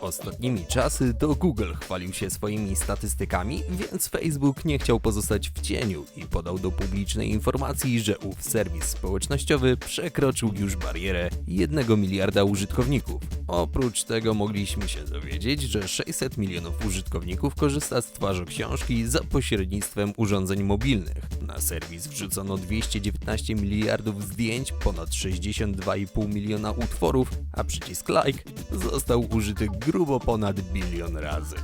Ostatnimi czasy to Google chwalił się swoimi statystykami, więc Facebook nie chciał pozostać w cieniu i podał do publicznej informacji, że ów serwis społecznościowy przekroczył już barierę 1 miliarda użytkowników. Oprócz tego mogliśmy się dowiedzieć, że 600 milionów użytkowników korzysta z twarzoksiążki za pośrednictwem urządzeń mobilnych. Na serwis wrzucono 219 miliardów zdjęć, ponad 62,5 miliona utworów, a przycisk like został użyty grubo ponad bilion razy.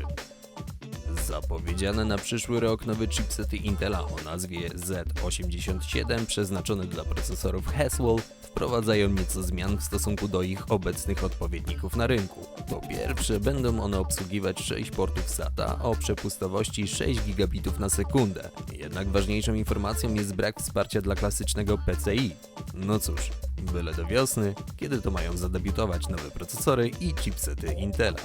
Zapowiedziane na przyszły rok nowe chipsety Intela o nazwie Z87 przeznaczone dla procesorów Haswell wprowadzają nieco zmian w stosunku do ich obecnych odpowiedników na rynku. Po pierwsze, będą one obsługiwać 6 portów SATA o przepustowości 6 gigabitów na sekundę. Jednak ważniejszą informacją jest brak wsparcia dla klasycznego PCI. No cóż, byle do wiosny, kiedy to mają zadebiutować nowe procesory i chipsety Intela.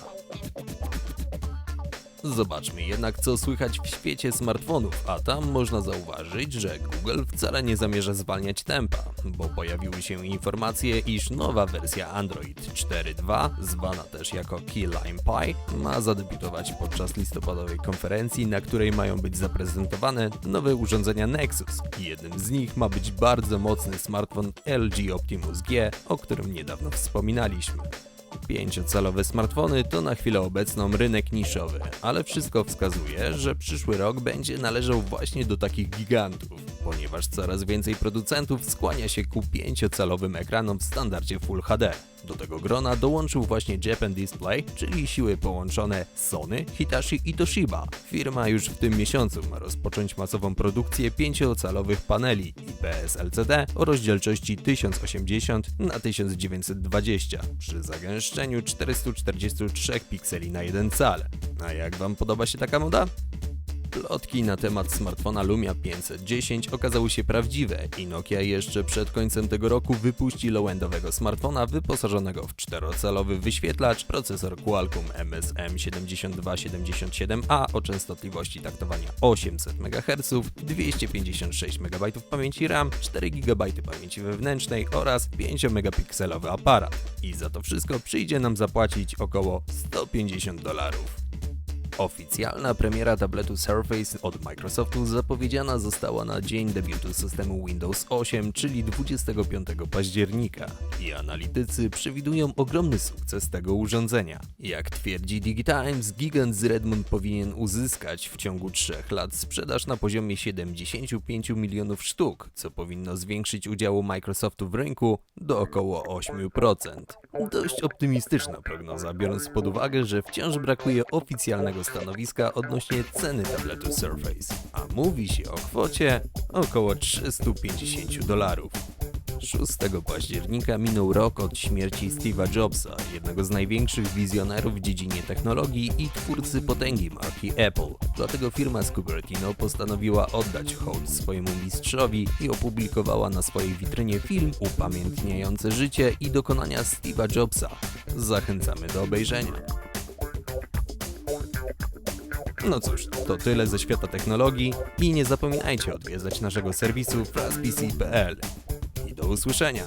Zobaczmy jednak, co słychać w świecie smartfonów, a tam można zauważyć, że Google wcale nie zamierza zwalniać tempa, bo pojawiły się informacje, iż nowa wersja Android 4.2, zwana też jako Key Lime Pie, ma zadebiutować podczas listopadowej konferencji, na której mają być zaprezentowane nowe urządzenia Nexus. Jednym z nich ma być bardzo mocny smartfon LG Optimus G, o którym niedawno wspominaliśmy. 5-calowe smartfony to na chwilę obecną rynek niszowy, ale wszystko wskazuje, że przyszły rok będzie należał właśnie do takich gigantów, ponieważ coraz więcej producentów skłania się ku 5-calowym ekranom w standardzie Full HD. Do tego grona dołączył właśnie Japan Display, czyli siły połączone Sony, Hitachi i Toshiba. Firma już w tym miesiącu ma rozpocząć masową produkcję 5-calowych paneli IPS LCD o rozdzielczości 1080 na 1920 przy zagęszczeniu 443 pikseli na 1 cal. A jak Wam podoba się taka moda? Plotki na temat smartfona Lumia 510 okazały się prawdziwe i Nokia jeszcze przed końcem tego roku wypuści low-endowego smartfona wyposażonego w 4-calowy wyświetlacz, procesor Qualcomm MSM7277A o częstotliwości taktowania 800 MHz, 256 MB pamięci RAM, 4 GB pamięci wewnętrznej oraz 5-megapikselowy aparat. I za to wszystko przyjdzie nam zapłacić około 150 dolarów. Oficjalna premiera tabletu Surface od Microsoftu zapowiedziana została na dzień debiutu systemu Windows 8, czyli 25 października. I analitycy przewidują ogromny sukces tego urządzenia. Jak twierdzi DigiTimes, gigant z Redmond powinien uzyskać w ciągu 3 lat sprzedaż na poziomie 75 milionów sztuk, co powinno zwiększyć udziału Microsoftu w rynku do około 8%. Dość optymistyczna prognoza, biorąc pod uwagę, że wciąż brakuje oficjalnego stanowiska odnośnie ceny tabletu Surface, a mówi się o kwocie około 350 dolarów. 6 października minął rok od śmierci Steve'a Jobsa, jednego z największych wizjonerów w dziedzinie technologii i twórcy potęgi marki Apple. Dlatego firma z Cupertino postanowiła oddać hołd swojemu mistrzowi i opublikowała na swojej witrynie film upamiętniający życie i dokonania Steve'a Jobsa. Zachęcamy do obejrzenia. No cóż, to tyle ze świata technologii i nie zapominajcie odwiedzać naszego serwisu frazpc.pl. I do usłyszenia!